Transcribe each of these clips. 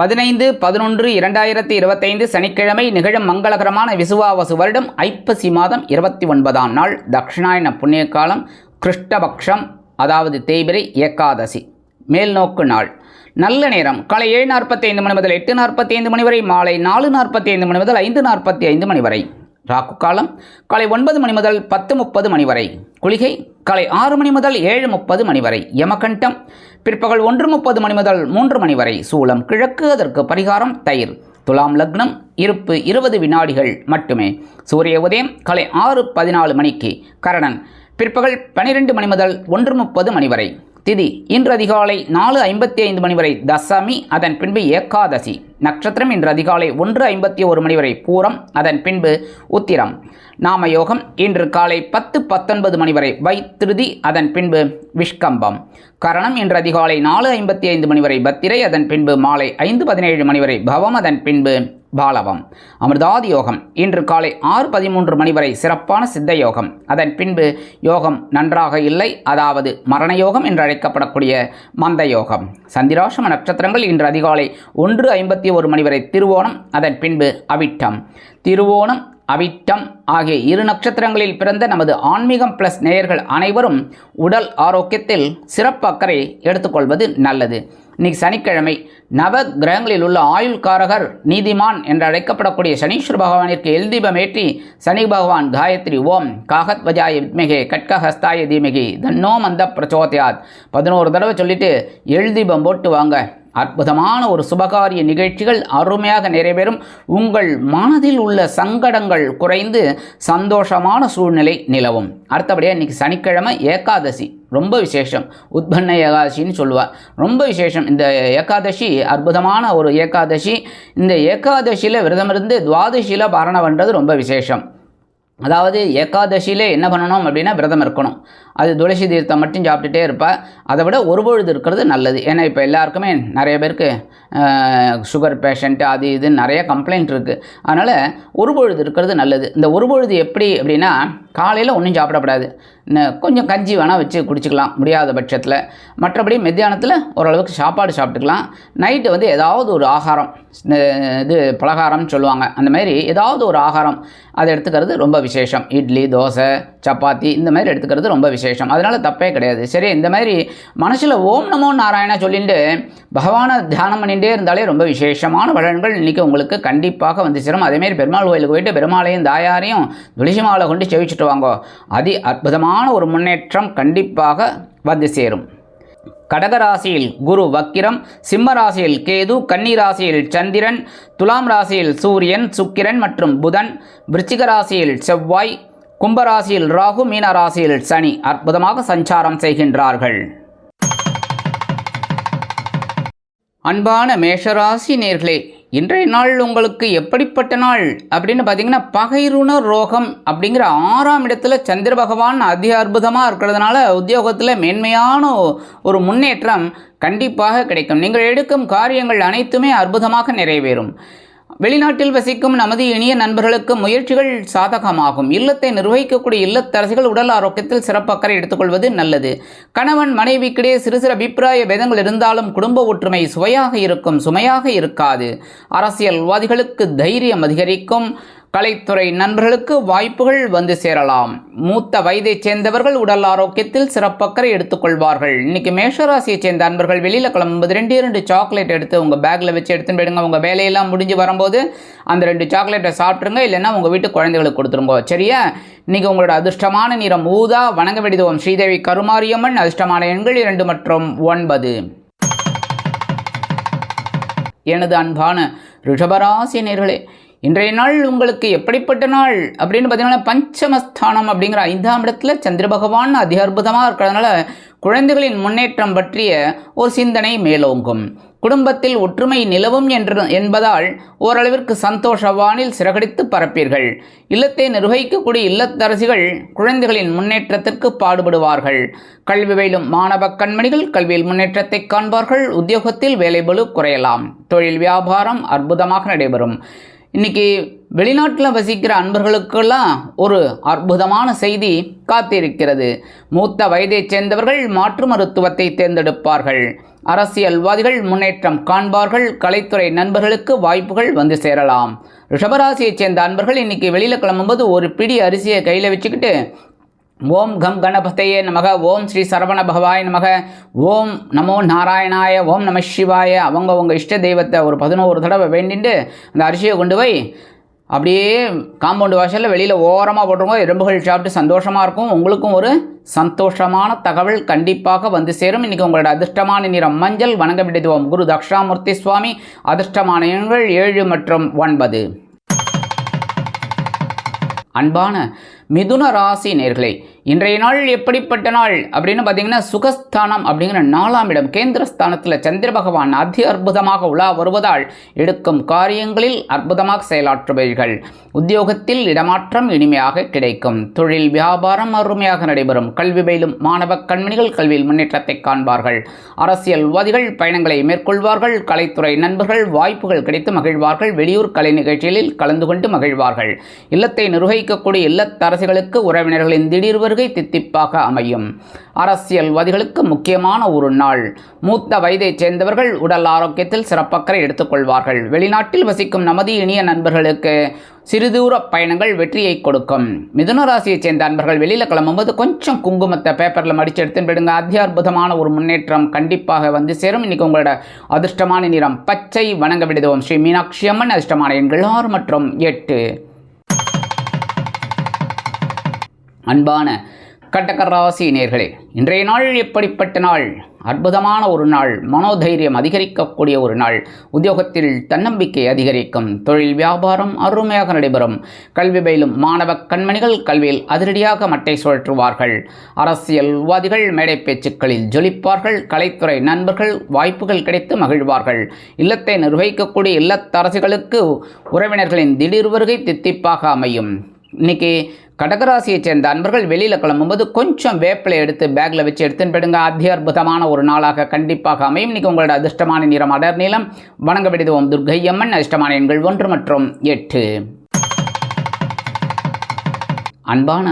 பதினைந்து பதினொன்று இரண்டாயிரத்தி இருபத்தைந்து சனிக்கிழமை நிகழும் மங்களகரமான விசுவாவசு வருடம் ஐப்பசி மாதம் இருபத்தி ஒன்பதாம் நாள். தக்ஷிணாயன புண்ணிய காலம் கிருஷ்ணபக்ஷம் அதாவது தேய்பிரை ஏகாதசி மேல்நோக்கு நாள். நல்ல நேரம். காலை ஏழு நாற்பத்தைந்து மணி முதல் எட்டு நாற்பத்தி ஐந்து மணி வரை மாலை நாலு நாற்பத்தி ஐந்து மணி முதல் ஐந்து நாற்பத்தி ஐந்து மணி வரை. ராக்கு காலம் காலை ஒன்பது மணி முதல் பத்து முப்பது மணி வரை. குளிகை காலை ஆறு மணி முதல் ஏழு முப்பது மணி வரை. யமகண்டம் பிற்பகல் ஒன்று முப்பது மணி முதல் மூன்று மணி வரை. சூலம் கிழக்கு அதற்கு பரிகாரம் தயிர். துலாம் லக்னம் இருப்பு இருபது வினாடிகள் மட்டுமே. சூரிய உதயம் காலை ஆறு பதினாலு மணிக்கு. கரணன் பிற்பகல் பனிரெண்டு மணி முதல் ஒன்று முப்பது மணி வரை. திதி இன்று அதிகாலை நாலு ஐம்பத்தி ஐந்து மணி வரை தசமி அதன் பின்பு ஏகாதசி. நட்சத்திரம் இன்று அதிகாலை ஒன்று ஐம்பத்தி ஒரு மணி வரை பூரம் அதன் பின்பு உத்திரம். நாம யோகம் இன்று காலை பத்து பத்தொன்பது மணி வரை வைத்திருதி அதன் பின்பு விஷ்கம்பம். கரணம் இன்று அதிகாலை நாலு ஐம்பத்தி ஐந்து மணி வரை பத்திரை அதன் பின்பு மாலை ஐந்து பதினேழு மணி வரை பவம் அதன் பின்பு பாலவம். அமிர்தாதி யோகம் இன்று காலை ஆறு பதிமூன்று மணி வரை சிறப்பான சித்த யோகம் அதன் பின்பு யோகம் நன்றாக இல்லை அதாவது மரண யோகம் என்று அழைக்கப்படக்கூடிய மந்த யோகம் சந்திராசம நட்சத்திரங்கள் இன்று அதிகாலை ஒன்று ஐம்பத்தி ஒரு மணி வரை திருவோணம் அதன் பின்பு அவிட்டம். திருவோணம் அவிட்டம் ஆகிய இரு நட்சத்திரங்களில் பிறந்த நமது ஆன்மீகம் பிளஸ் நேயர்கள் அனைவரும் உடல் ஆரோக்கியத்தில் சிறப்பு அக்கறை எடுத்துக்கொள்வது நல்லது. இன்னைக்கு சனிக்கிழமை நவ கிரகங்களில் உள்ள ஆயுள்காரகர் நீதிமான் என்று அழைக்கப்படக்கூடிய சனீஸ்வர பகவானிற்கு எல்தீபமேற்றி சனி பகவான் காயத்ரி ஓம் காகத்வஜாய வித்மிகே கட்கஹஸ்தாய தீமிகி தன்னோ மந்த பிரச்சோதயாத் பதினோரு தடவை சொல்லிட்டு எழுதீபம் போட்டு வாங்க. அற்புதமான ஒரு சுபகாரிய நிகழ்ச்சிகள் அருமையாக நிறைவேறும். உங்கள் மனதில் உள்ள சங்கடங்கள் குறைந்து சந்தோஷமான சூழ்நிலை நிலவும். அடுத்தபடியாக இன்றைக்கி சனிக்கிழமை ஏகாதசி. ரொம்ப விசேஷம். உத்பன்ன ஏகாதசின்னு சொல்லுவார் ரொம்ப விசேஷம். இந்த ஏகாதசி அற்புதமான ஒரு ஏகாதசி. இந்த ஏகாதசியில் விரதம் இருந்து துவாதசியில் பரணம் பண்ணுறது ரொம்ப விசேஷம். அதாவது ஏகாதசியிலே என்ன பண்ணணும் அப்படின்னா விரதம் இருக்கணும். அது துளசி தீர்த்தம் மட்டும் சாப்பிட்டுட்டே இருப்பா. அதை விட ஒரு பொழுது இருக்கிறது நல்லது. ஏன்னா இப்போ எல்லாருக்குமே நிறைய பேருக்கு சுகர் பேஷண்ட்டு அது இது நிறைய கம்ப்ளைண்ட் இருக்குது அதனால் ஒரு பொழுது இருக்கிறது நல்லது. இந்த ஒரு பொழுது எப்படி அப்படின்னா காலையில் ஒன்றும் சாப்பிடக்கூடாது. கொஞ்சம் கஞ்சி வேணால் வச்சு குடிச்சிக்கலாம் முடியாத பட்சத்தில். மற்றபடி மத்தியானத்தில் ஓரளவுக்கு சாப்பாடு சாப்பிட்டுக்கலாம். நைட்டு வந்து ஏதாவது ஒரு ஆகாரம் இது பலகாரம்னு சொல்லுவாங்க. அந்த மாதிரி ஏதாவது ஒரு ஆகாரம் அதை எடுத்துக்கிறது ரொம்ப விசேஷம். இட்லி தோசை சப்பாத்தி இந்த மாதிரி எடுத்துக்கிறது ரொம்ப விசேஷம். அதனால் தப்பே கிடையாது. சரி இந்த மாதிரி மனசில் ஓம் நமோ நாராயணா சொல்லிட்டு பகவானை தியானம் பண்ணிகிட்டே இருந்தாலே ரொம்ப விசேஷமான பலன்கள் இன்றைக்கி உங்களுக்கு கண்டிப்பாக வந்து சேரும். அதேமாரி பெருமாள் கோயிலுக்கு போயிட்டு பெருமாளையும் தாயாரையும் துளசி மாலை கொண்டு செவிச்சுட்டு வாங்கோ. அதி அற்புதமான ஒரு முன்னேற்றம் கண்டிப்பாக வந்து சேரும். கடகராசியில் குரு வக்கிரம் சிம்ம ராசியில் கேது கன்னி ராசியில் சந்திரன் துலாம் ராசியில் சூரியன் சுக்கிரன் மற்றும் புதன் விருச்சிக ராசியில் செவ்வாய் கும்பராசியில் ராகு மீன ராசியில் சனி அற்புதமாக சஞ்சாரம் செய்கின்றார்கள். அன்பான மேஷராசி நேர்களே இன்றைய நாள் உங்களுக்கு எப்படிப்பட்ட நாள்? அப்படின்னு பார்த்தீங்கன்னா பகைருண ரோகம் அப்படிங்கிற ஆறாம் இடத்துல சந்திர பகவான் அதி அற்புதமாக இருக்கிறதுனால உத்தியோகத்தில் மேன்மையான ஒரு முன்னேற்றம் கண்டிப்பாக கிடைக்கும். நீங்கள் எடுக்கும் காரியங்கள் அனைத்துமே அற்புதமாக நிறைவேறும். வெளிநாட்டில் வசிக்கும் நமது இனிய நண்பர்களுக்கு முயற்சிகள் சாதகமாகும். இல்லத்தை நிர்வகிக்கக்கூடிய இல்லத்தரசிகள் உடல் ஆரோக்கியத்தில் சிறப்பு அக்கறை எடுத்துக்கொள்வது நல்லது. கணவன் மனைவிக்கிடையே சிறு சிறு அபிப்பிராய பேதங்கள் இருந்தாலும் குடும்ப ஒற்றுமை சுவையாக இருக்கும் சுமையாக இருக்காது. அரசியல்வாதிகளுக்கு தைரியம் அதிகரிக்கும். கலைத்துறை நண்பர்களுக்கு வாய்ப்புகள் வந்து சேரலாம். மூத்த வயதைச் சேர்ந்தவர்கள் உடல் ஆரோக்கியத்தில் சிறப்பக்கறை எடுத்துக்கொள்வார்கள். இன்னைக்கு மேஷராசியைச் சேர்ந்த அன்பர்கள் வெளியில் கிளம்பும்போது ரெண்டு ரெண்டு சாக்லேட் எடுத்து உங்கள் பேக்கில் வச்சு எடுத்துன்னு போயிடுங்க. உங்கள் வேலையெல்லாம் முடிஞ்சு வரும்போது அந்த ரெண்டு சாக்லேட்டை சாப்பிட்ருங்க இல்லைன்னா உங்கள் வீட்டு குழந்தைகளுக்கு கொடுத்துருங்க. சரியா? இன்னைக்கு உங்களோட அதிர்ஷ்டமான நிறம் ஊதா வணங்க வெடிதுவோம் ஸ்ரீதேவி கருமாரியம்மன் அதிர்ஷ்டமான எண்கள் இரண்டு மற்றும் ஒன்பது. எனது அன்பான ரிஷபராசி நேர்களே இன்றைய நாள் உங்களுக்கு எப்படிப்பட்ட நாள் அப்படின்னு பார்த்தீங்கன்னா பஞ்சமஸ்தானம் அப்படிங்கிற ஐந்தாம் இடத்துல சந்திர பகவான் அதி அற்புதமாக இருக்கிறதுனால குழந்தைகளின் முன்னேற்றம் பற்றிய ஒரு சிந்தனை மேலோங்கும். குடும்பத்தில் ஒற்றுமை நிலவும் என்று என்பதால் ஓரளவிற்கு சந்தோஷ வானில் சிறகடித்து பரப்பீர்கள். இல்லத்தை நிர்வகிக்கக்கூடிய இல்லத்தரசிகள் குழந்தைகளின் முன்னேற்றத்திற்கு பாடுபடுவார்கள். கல்வி பயிலும் மாணவ கண்மணிகள் கல்வியில் முன்னேற்றத்தை காண்பார்கள். உத்தியோகத்தில் வேலைபளு குறையலாம். தொழில் வியாபாரம் அற்புதமாக நடைபெறும். இன்னைக்கு வெளிநாட்டில் வசிக்கிற அன்பர்களுக்கெல்லாம் ஒரு அற்புதமான செய்தி காத்திருக்கிறது. மூத்த வயதைச் சேர்ந்தவர்கள் மாற்று மருத்துவத்தை தேர்ந்தெடுப்பார்கள். அரசியல்வாதிகள் முன்னேற்றம் காண்பார்கள். கலைத்துறை நண்பர்களுக்கு வாய்ப்புகள் வந்து சேரலாம். ரிஷபராசியைச் சேர்ந்த அன்பர்கள் இன்றைக்கி வெளியில் கிளம்பும்போது ஒரு பிடி அரிசியை கையில் வச்சுக்கிட்டு ஓம் கம் கணபதையே நமக ஓம் ஸ்ரீ சரவண பகவாய் நமக ஓம் நமோ நாராயணாய ஓம் நம சிவாய அவங்க உங்கள் இஷ்ட தெய்வத்தை ஒரு பதினோரு தடவை வேண்டிட்டு அந்த அரிசியை கொண்டு போய் அப்படியே காம்பவுண்டு வாசலில் வெளியில் ஓரமாக போட்டுருங்க. எறும்புகள் சாப்பிட்டு சந்தோஷமாக இருக்கும். உங்களுக்கும் ஒரு சந்தோஷமான தகவல் கண்டிப்பாக வந்து சேரும். இன்றைக்கி உங்களோட அதிர்ஷ்டமான நிறம் மஞ்சள். வணங்க விடுதுவோம் குரு தக்ஷாமூர்த்தி சுவாமி. அதிர்ஷ்டமான எண்கள் ஏழு மற்றும் ஒன்பது. அன்பான மிதுன ராசி நேர்களே இன்றைய நாள் எப்படிப்பட்ட நாள்? அப்படின்னு பார்த்தீங்கன்னா சுகஸ்தானம் அப்படிங்கிற நாலாம் இடம் கேந்திரஸ்தானத்தில் சந்திர பகவான் அதி அற்புதமாக உலா வருவதால் எடுக்கும் காரியங்களில் அற்புதமாக செயலாற்றுவீர்கள் உத்தியோகத்தில் இடமாற்றம் இனிமையாக கிடைக்கும். தொழில் வியாபாரம் அருமையாக நடைபெறும். கல்வி பயிலும் மாணவ கண்மணிகள் கல்வியில் முன்னேற்றத்தை காண்பார்கள். அரசியல்வாதிகள் பயணங்களை மேற்கொள்வார்கள். கலைத்துறை நண்பர்கள் வாய்ப்புகள் கிடைத்து மகிழ்வார்கள். வெளியூர் கலை நிகழ்ச்சிகளில் கலந்து கொண்டு மகிழ்வார்கள். இல்லத்தை நிர்வகிக்கக்கூடிய இல்லத்தரசிகளுக்கு உறவினர்களின் திடீர் வருகை தித்திப்பாக அமையும். அரசியல்வாதிகளுக்கு முக்கியமான ஒரு நாள். மூத்த வயதைச் சேர்ந்தவர்கள் உடல் ஆரோக்கியத்தில் சிறப்பக்கறை எடுத்துக்கொள்வார்கள். வெளிநாட்டில் வசிக்கும் நமது இனிய நண்பர்களுக்கு சிறுதூர பயணங்கள் வெற்றியை கொடுக்கும். மிதுன ராசியைச் சேர்ந்த அன்பர்கள் வெளியில் கிளம்பும்போது கொஞ்சம் குங்குமத்தை பேப்பரில் மடித்து எடுத்துன்னு போயிடுங்க. அத்தியார்புதமான ஒரு முன்னேற்றம் கண்டிப்பாக வந்து சேரும். இன்றைக்கி உங்களோட அதிர்ஷ்டமான நிறம் பச்சை வணங்க விடுதோம். ஸ்ரீ மீனாட்சி அம்மன் அதிர்ஷ்டமான எண்கள் ஆறு மற்றும் எட்டு. அன்பான கட்டகராசி நேர்களே இன்றைய நாள் எப்படிப்பட்ட நாள்? அற்புதமான ஒரு நாள் மனோதைரியம் அதிகரிக்கக்கூடிய ஒரு நாள் உத்தியோகத்தில் தன்னம்பிக்கை அதிகரிக்கும் தொழில் வியாபாரம் அருமையாக நடைபெறும் கல்வி பயிலும் மாணவ கண்மணிகள் கல்வியில் அதிரடியாக மட்டை சுழற்றுவார்கள் அரசியல்வாதிகள் மேடை பேச்சுக்களில் ஜொலிப்பார்கள் கலைத்துறை நண்பர்கள் வாய்ப்புகள் கிடைத்து மகிழ்வார்கள் இல்லத்தை நிர்வகிக்கக்கூடிய இல்லத்தரசிகளுக்கு உறவினர்களின் திடீர் வருகை தித்திப்பாக அமையும். இன்னைக்கு கடகராசியைச் சேர்ந்த அன்பர்கள் வெளியில் கிளம்பும்போது கொஞ்சம் வேப்பிலை எடுத்து பேக்கில் வச்சு எடுத்துன்னு போயிடுங்க. அதி அற்புதமான ஒரு நாளாக கண்டிப்பாக அமையும். இன்னைக்கு உங்களோட அதிர்ஷ்டமான நிறம் அடர் நீளம். வணங்க விடுவோம் துர்கையம்மன் அதிர்ஷ்டமான எண்கள் ஒன்று மற்றும் எட்டு. அன்பான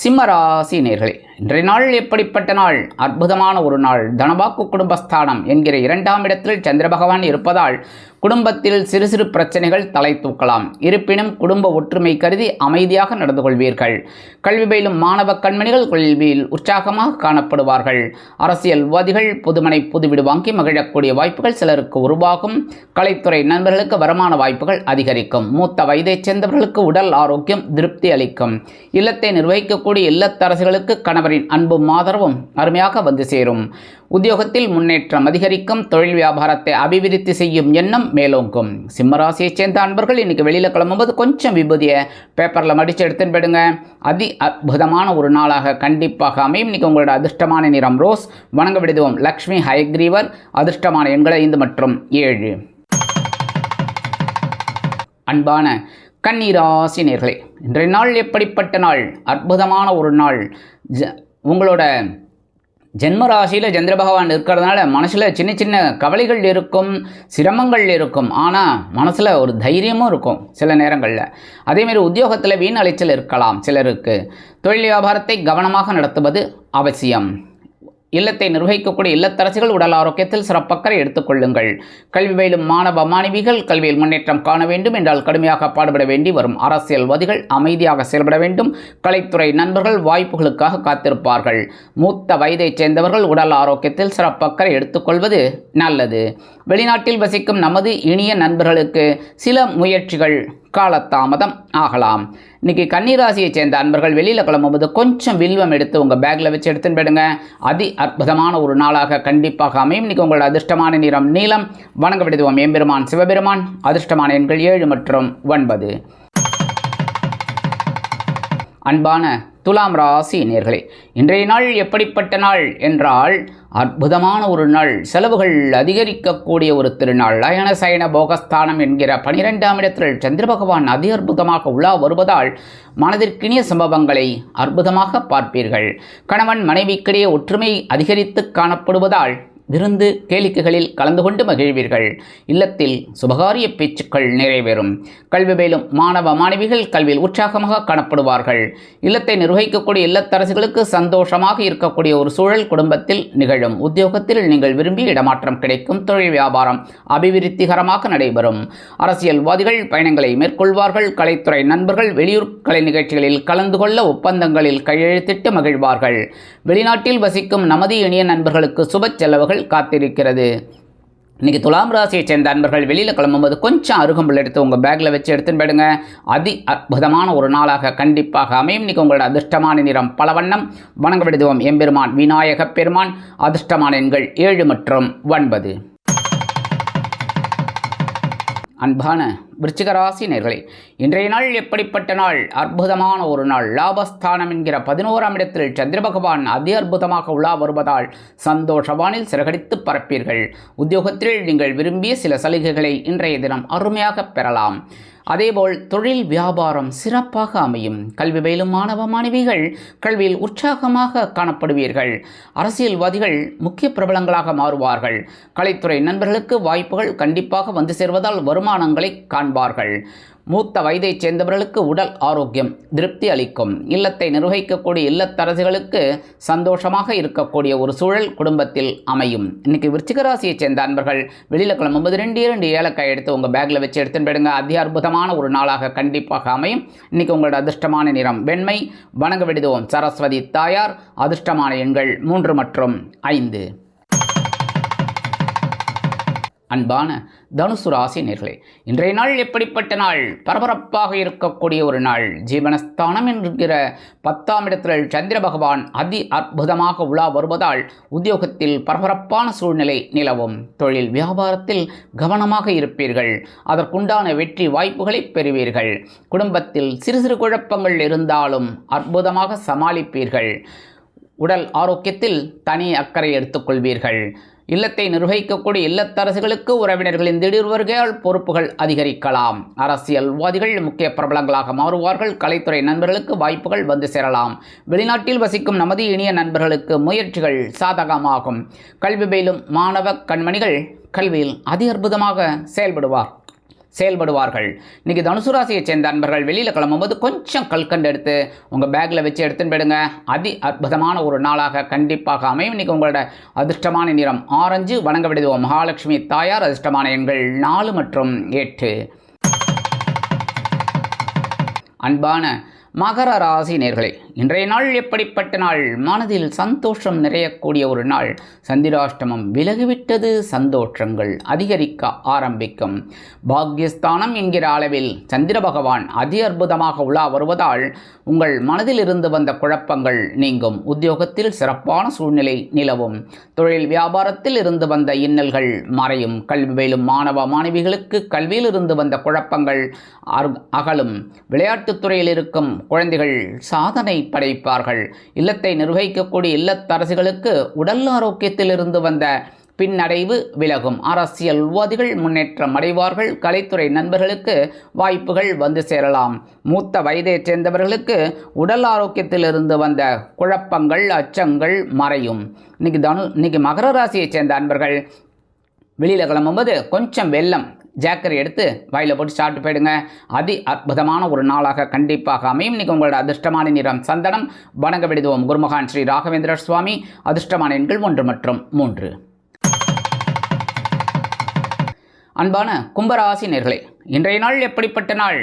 சிம்மராசி நேர்களே இன்றைய நாள் எப்படிப்பட்ட நாள்? அற்புதமான ஒரு நாள். தனபாக்கு குடும்பஸ்தானம் என்கிற இரண்டாம் இடத்தில் சந்திர பகவான் இருப்பதால் குடும்பத்தில் சிறு சிறு பிரச்சனைகள் தலை தூக்கலாம். இருப்பினும் குடும்ப ஒற்றுமை கருதி அமைதியாக நடந்து கொள்வீர்கள். கல்வி பயிலும் மாணவ கண்மணிகள் கல்வியில் உற்சாகமாக காணப்படுவார்கள். அரசியல்வாதிகள் புதுமனை புதுவிடு வாங்கி மகிழக்கூடிய வாய்ப்புகள் சிலருக்கு உருவாகும். கலைத்துறை நண்பர்களுக்கு வருமான வாய்ப்புகள் அதிகரிக்கும். மூத்த வயதைச் சேர்ந்தவர்களுக்கு உடல் ஆரோக்கியம் திருப்தி அளிக்கும். இல்லத்தை நிர்வகிக்க இருக்கக்கூடிய இல்லத்தரசிகளுக்கு கணவரின் அன்பும் ஆதரவும் அருமையாக வந்து சேரும். உத்தியோகத்தில் முன்னேற்றம் அதிகரிக்கும். தொழில் வியாபாரத்தை அபிவிருத்தி செய்யும் எண்ணம் மேலோங்கும். சிம்மராசியைச் சேர்ந்த அன்பர்கள் இன்னைக்கு வெளியில் கிளம்பும்போது கொஞ்சம் விபூதியை பேப்பரில் மடித்து எடுத்துன்னு போயிடுங்க. அதி அற்புதமான ஒரு நாளாக கண்டிப்பாக அமையும். இன்னைக்கு உங்களோட அதிர்ஷ்டமான நிறம் ரோஸ். வணங்க விடுதுவோம் லக்ஷ்மி ஹயக்ரீவர். அதிர்ஷ்டமான எண்கள் ஐந்து மற்றும் ஏழு. அன்பான கண்ணீராசி நேர்களே இன்றைய நாள் எப்படிப்பட்ட நாள்? அற்புதமான ஒரு நாள். ஜ உங்களோட ஜென்ம ராசியில் சந்திர பகவான் இருக்கிறதுனால மனசில் சின்ன சின்ன கவலைகள் இருக்கும் சிரமங்கள் இருக்கும். ஆனால் மனசில் ஒரு தைரியமும் இருக்கும் சில நேரங்களில். அதேமாரி உத்தியோகத்தில் வீண் அலைச்சல் இருக்கலாம் சிலருக்கு. தொழில் வியாபாரத்தை கவனமாக நடத்துவது அவசியம். இல்லத்தை நிர்வகிக்கக்கூடிய இல்லத்தரசிகள் உடல் ஆரோக்கியத்தில் சிறப்பக்கறை எடுத்துக்கொள்ளுங்கள் கல்வி பயிலும் மாணவ மாணவிகள் கல்வியில் முன்னேற்றம் காண வேண்டும் என்றால் கடுமையாக பாடுபட வேண்டி வரும் அரசியல்வாதிகள் அமைதியாக செயல்பட வேண்டும். கலைத்துறை நண்பர்கள் வாய்ப்புகளுக்காக காத்திருப்பார்கள். மூத்த வயதைச் சேர்ந்தவர்கள் உடல் ஆரோக்கியத்தில் சிறப்பக்கறை எடுத்துக்கொள்வது நல்லது. வெளிநாட்டில் வசிக்கும் நமது இனிய நண்பர்களுக்கு சில முயற்சிகள். காலத்தாமதம் ஆகலாம். இன்னைக்கு கன்னிராசியை சேர்ந்த அன்பர்கள் வெளியில் கிளம்பும்போது கொஞ்சம் வில்வம் எடுத்து உங்கள் பேக்கில் வச்சு எடுத்துன்னு போயிடுங்க. அதி அற்புதமான ஒரு நாளாக கண்டிப்பாக அமையும். இன்னைக்கு உங்களோட அதிர்ஷ்டமான நிறம் நீளம் வணங்க விடுதுவோம் எம்பெருமான் சிவபெருமான் அதிர்ஷ்டமான எண்கள் ஏழு மற்றும் ஒன்பது. அன்பான துலாம் ராசி நேர்களே இன்றைய நாள் எப்படிப்பட்ட நாள் என்றால் அற்புதமான ஒரு நாள். செலவுகள் அதிகரிக்கக்கூடிய ஒரு திருநாள். லயன சயன போகஸ்தானம் என்கிற பனிரெண்டாம் இடத்தில் சந்திர பகவான் அதி அற்புதமாக உலா வருவதால் மனதிற்கினிய சம்பவங்களை அற்புதமாக பார்ப்பீர்கள். கணவன் மனைவிக்கிடையே ஒற்றுமை அதிகரித்து காணப்படுவதால் விருந்து கேளிக்கைகளில் கலந்து கொண்டு மகிழ்வீர்கள். இல்லத்தில் சுபகாரிய பேச்சுக்கள் நிறைவேறும். கல்வி பயிலும் மாணவ மாணவிகள் கல்வியில் உற்சாகமாக காணப்படுவார்கள். இல்லத்தை நிர்வகிக்கக்கூடிய இல்லத்தரசிகளுக்கு சந்தோஷமாக இருக்கக்கூடிய ஒரு சூழல் குடும்பத்தில் நிகழும். உத்தியோகத்தில் நீங்கள் விரும்பி இடமாற்றம் கிடைக்கும். தொழில் வியாபாரம் அபிவிருத்திகரமாக நடைபெறும். அரசியல்வாதிகள் பயணங்களை மேற்கொள்வார்கள். கலைத்துறை நண்பர்கள் வெளியூர் கலை நிகழ்ச்சிகளில் கலந்து கொள்ள ஒப்பந்தங்களில் கையெழுத்திட்டு மகிழ்வார்கள். வெளிநாட்டில் வசிக்கும் நமது இணைய நண்பர்களுக்கு சுப செலவுகள் காத்திருக்கிறது. இன்னைக்கு துலாம் ராசியை சேர்ந்த அன்பர்கள் வெளியில் கிளம்பும்போது கொஞ்சம் அருகம்புல் எடுத்து உங்கள் பேக்கில் வச்சு எடுத்துன்னு போயிடுங்க. அதி அற்புதமான ஒரு நாளாக கண்டிப்பாக அமையும். இன்றைக்கி உங்களோட அதிர்ஷ்டமான நிறம் பல வண்ணம் வணங்க விடுவோம். எம்பெருமான் விநாயக பெருமான் அதிர்ஷ்டமான எண்கள் ஏழு மற்றும் ஒன்பது. அன்பான விருச்சிகராசி நேர்களே இன்றைய நாள் எப்படிப்பட்ட நாள்? அற்புதமான ஒரு நாள். லாபஸ்தானம் என்கிற பதினோராம் இடத்தில் சந்திர பகவான் அதி அற்புதமாக உலா வருவதால் சந்தோஷவானில் சிறகடித்து பரப்பீர்கள். உத்தியோகத்தில் நீங்கள் விரும்பிய சில சலுகைகளை இன்றைய தினம் அருமையாக பெறலாம். அதேபோல் தொழில் வியாபாரம் சிறப்பாக அமையும். கல்வி பயிலும் மாணவ மாணவிகள் கல்வியில் உற்சாகமாக காணப்படுவீர்கள். அரசியல்வாதிகள் முக்கிய பிரபலங்களாக மாறுவார்கள். கலைத்துறை நண்பர்களுக்கு வாய்ப்புகள் கண்டிப்பாக வந்து சேர்வதால் வருமானங்களை காண் மூத்த வயதைச் சேர்ந்தவர்களுக்கு உடல் ஆரோக்கியம் திருப்தி அளிக்கும். இல்லத்தை நிர்வகிக்கக்கூடிய இல்லத்தரசிகளுக்கு சந்தோஷமாக இருக்கக்கூடிய ஒரு சூழல் குடும்பத்தில் அமையும். இன்னைக்கு விருச்சிகராசியைச் சேர்ந்த அன்பர்கள் வெளியில் கிளம்பும்போது ரெண்டு இரண்டு ஏலக்காய் எடுத்து உங்கள் பேக்கில் வச்சு எடுத்துன்னு போயிடுங்க. அதி அற்புதமான ஒரு நாளாக கண்டிப்பாக அமையும். இன்னைக்கு உங்களோட அதிர்ஷ்டமான நிறம் வெண்மை. வணங்க விடுவோம் சரஸ்வதி தாயார். அதிர்ஷ்டமான எண்கள் மூன்று மற்றும் ஐந்து. அன்பான தனுசு ராசி நேர்களே இன்றைய நாள் எப்படிப்பட்ட நாள்? பரபரப்பாக இருக்கக்கூடிய ஒரு நாள். ஜீவனஸ்தானம் என்கிற பத்தாம் இடத்தில் சந்திர பகவான் அதி அற்புதமாக உலா வருவதால் உத்தியோகத்தில் பரபரப்பான சூழ்நிலை நிலவும். தொழில் வியாபாரத்தில் கவனமாக இருப்பீர்கள். அதற்குண்டான வெற்றி வாய்ப்புகளை பெறுவீர்கள். குடும்பத்தில் சிறு சிறு குழப்பங்கள் இருந்தாலும் அற்புதமாக சமாளிப்பீர்கள். உடல் ஆரோக்கியத்தில் தனி அக்கறை எடுத்துக்கொள்வீர்கள். இல்லத்தை நிர்வகிக்கக்கூடிய இல்லத்தரசுகளுக்கு உறவினர்களின் திடீர் வருகையால் பொறுப்புகள் அதிகரிக்கலாம். அரசியல்வாதிகள் முக்கிய பிரபலங்களாக மாறுவார்கள். கலைத்துறை நண்பர்களுக்கு வாய்ப்புகள் வந்து சேரலாம். வெளிநாட்டில் வசிக்கும் நமது இனிய நண்பர்களுக்கு முயற்சிகள் சாதகமாகும். கல்வி பயிலும் மாணவ கண்மணிகள் கல்வியில் அதி அற்புதமாக செயல்படுவார். செயல்படுவார்கள். இன்றைக்கி தனுசுராசியை சேர்ந்த அன்பர்கள் வெளியில் கிளம்பும்போது கொஞ்சம் கல்கண்டு எடுத்து உங்கள் பேக்கில் வச்சு எடுத்துன்னு போயிடுங்க. அதி அற்புதமான ஒரு நாளாக கண்டிப்பாக அமையும். இன்றைக்கி உங்களோட அதிர்ஷ்டமான நிறம் ஆரஞ்சு. வணங்க விடுவோம். மகாலட்சுமி தாயார் அதிர்ஷ்டமான எண்கள் நாலு மற்றும் எட்டு. அன்பான மகர ராசி நேர்களே இன்றைய நாள் எப்படிப்பட்ட நாள்? மனதில் சந்தோஷம் நிறையக்கூடிய ஒரு நாள். சந்திராஷ்டமம் விலகிவிட்டது சந்தோஷங்கள் அதிகரிக்க ஆரம்பிக்கும். பாக்யஸ்தானம் என்கிற அளவில் சந்திர பகவான் அதி அற்புதமாக உலா வருவதால் உங்கள் மனதில் இருந்து வந்த குழப்பங்கள் நீங்கும். உத்தியோகத்தில் சிறப்பான சூழ்நிலை நிலவும். தொழில் வியாபாரத்தில் இருந்து வந்த இன்னல்கள் மறையும். கல்வி மேலும் மாணவ மாணவிகளுக்கு கல்வியில் இருந்து வந்த குழப்பங்கள் அகலும். விளையாட்டுத் துறையில் இருக்கும் குழந்தைகள் சாதனை படைப்பார்கள். இல்லத்தை நிர்வகிக்கக்கூடிய இல்லத்தரசிகளுக்கு உடல் ஆரோக்கியத்திலிருந்து வந்த பின்னடைவு விலகும். அரசியல்வாதிகள் முன்னேற்றம் அடைவார்கள். கலைத்துறை நண்பர்களுக்கு வாய்ப்புகள் வந்து சேரலாம். மூத்த வயதைச் சேர்ந்தவர்களுக்கு உடல் ஆரோக்கியத்திலிருந்து வந்த குழப்பங்கள் அச்சங்கள் மறையும். இன்னைக்கு தனு இன்னைக்கு மகர ராசியைச் சேர்ந்த அன்பர்கள் வெளியில் கிளம்பும்போது கொஞ்சம் வெள்ளம் ஜாக்கர் எடுத்து வாயில் போட்டு சாப்பிட்டு போயிடுங்க. அதி அற்புதமான ஒரு நாளாக கண்டிப்பாக அமையும். இன்றைக்கி உங்களோட அதிர்ஷ்டமான நிறம் சந்தனம். வணங்க விடுதுவோம் குருமகான் ஸ்ரீ ராகவேந்திர சுவாமி. அதிர்ஷ்டமான எண்கள் ஒன்று மற்றும் மூன்று. அன்பான கும்பராசி நேர்களே இன்றைய நாள் எப்படிப்பட்ட நாள்?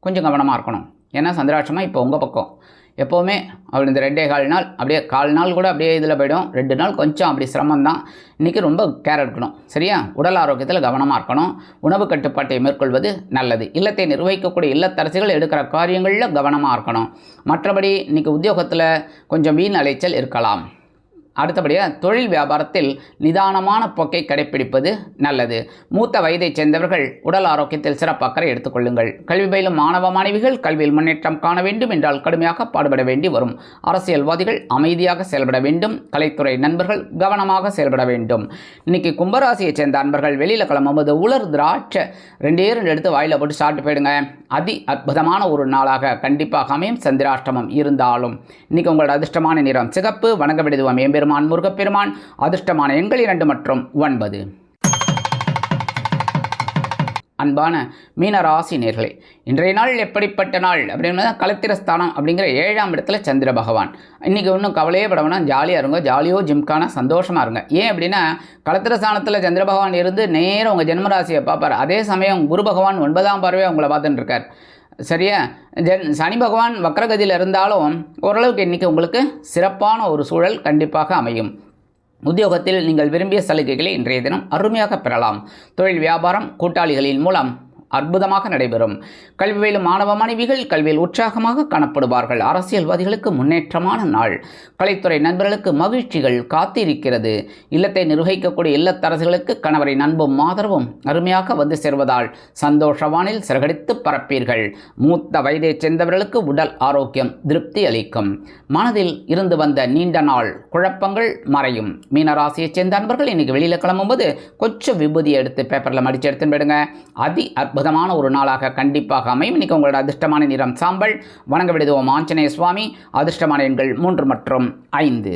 கொஞ்சம் கவனமாக இருக்கணும். ஏன்னா சந்திராட்சமாக இப்போ உங்கள் பக்கம். எப்போவுமே அப்படி இந்த ரெண்டே கால் நாள் அப்படியே கால் நாள் கூட அப்படியே இதில் போயிடும். ரெண்டு நாள் கொஞ்சம் அப்படி சிரமம் தான் இன்றைக்கி ரொம்ப கேர் எடுக்கணும் சரியா? உடல் ஆரோக்கியத்தில் கவனமாக இருக்கணும். உணவு கட்டுப்பாட்டை மேற்கொள்வது நல்லது. இல்லத்தை நிர்வகிக்கக்கூடிய இல்லத்தரசிகள் எடுக்கிற காரியங்களில் கவனமாக இருக்கணும். மற்றபடி இன்றைக்கி உத்தியோகத்தில் கொஞ்சம் வீண் அலைச்சல் இருக்கலாம். அடுத்தபடியாக தொழில் வியாபாரத்தில் நிதானமான போக்கை கடைப்பிடிப்பது நல்லது. மூத்த வயதைச் சேர்ந்தவர்கள் உடல் ஆரோக்கியத்தில் சிறப்பு அக்கறை எடுத்துக்கொள்ளுங்கள். கல்வி பயிலும் மாணவ மாணவிகள் கல்வியில் முன்னேற்றம் காண வேண்டும் என்றால் கடுமையாக பாடுபட வேண்டி வரும். அரசியல்வாதிகள் அமைதியாக செயல்பட வேண்டும். கலைத்துறை நண்பர்கள் கவனமாக செயல்பட வேண்டும். இன்னைக்கு கும்பராசியைச் சேர்ந்த அன்பர்கள் வெளியில் கிளம்பும்போது உலர் திராட்சை ரெண்டே ரெண்டு எடுத்து வாயில் போட்டு சாப்பிட்டு போயிடுங்க. அதி அற்புதமான ஒரு நாளாக கண்டிப்பாக அமையும். சந்திராஷ்டமம் இருந்தாலும். இன்னைக்கு உங்களோட அதிர்ஷ்டமான நிறம் சிகப்பு வணங்க விடுதுவோம் எம்பெருமான் முருகப்பெருமான். அதிர்ஷ்டமான எண்கள் இரண்டு மற்றும் ஒன்பது. அன்பான மீனராசி நேர்களே இன்றைய நாள் எப்படிப்பட்ட நாள்? அப்படின்னு கலத்திரஸ்தானம் அப்படிங்கிற ஏழாம் இடத்துல சந்திர பகவான். இன்றைக்கி ஒன்றும் கவலையே பட வேணாம் ஜாலியாக இருங்க ஜாலியோ ஜிம்கான சந்தோஷமாக இருங்க. ஏன் அப்படின்னா கலத்திரஸ்தானத்தில் சந்திர பகவான் இருந்து நேரம் உங்கள் ஜென்மராசியை பார்ப்பார். அதே சமயம் குரு பகவான் ஒன்பதாம் பார்வையை உங்களை பார்த்துட்டு இருக்கார். சரியா? தென் சனி பகவான் வக்ரகதியில் இருந்தாலும் ஓரளவுக்கு இன்றைக்கி உங்களுக்கு சிறப்பான ஒரு சூழல் கண்டிப்பாக அமையும். உத்தியோகத்தில் நீங்கள் விரும்பிய சலுகைகளை இன்றைய தினம் அருமையாக பெறலாம். தொழில் வியாபாரம் கூட்டாளிகளின் மூலம் அற்புதமாக நடைபெறும். கல்வி மாணவ மாணவிகள் கல்வியில் உற்சாகமாக காணப்படுவார்கள். அரசியல்வாதிகளுக்கு முன்னேற்றமான நாள். கலைத்துறை நண்பர்களுக்கு மகிழ்ச்சிகள் காத்திருக்கிறது. இல்லத்தை நிர்வகிக்கக்கூடிய இல்லத்தரசுகளுக்கு கணவரின் அன்பும் ஆதரவும் அருமையாக வந்து சேர்வதால் சந்தோஷவானில் சிறகடித்து பரப்பீர்கள். மூத்த வயதைச் சேர்ந்தவர்களுக்கு உடல் ஆரோக்கியம் திருப்தி அளிக்கும். மனதில் இருந்து வந்த நீண்ட நாள் குழப்பங்கள் மறையும். மீனராசியைச் சேர்ந்த அன்பர்கள் இன்னைக்கு வெளியில் கிளம்பும்போது கொஞ்சம் விபூதியை எடுத்து பேப்பரில் மடித்து எடுத்துன்னு போயிடுங்க. அதி அற்புதமான ஒரு நாளாக கண்டிப்பாக அமையும். இன்றைக்கி உங்களோட அதிர்ஷ்டமான நிறம் சாம்பல். வணங்க விடுவோம் ஆஞ்சநேய சுவாமி அதிர்ஷ்டமான எண்கள் மூன்று மற்றும் ஐந்து.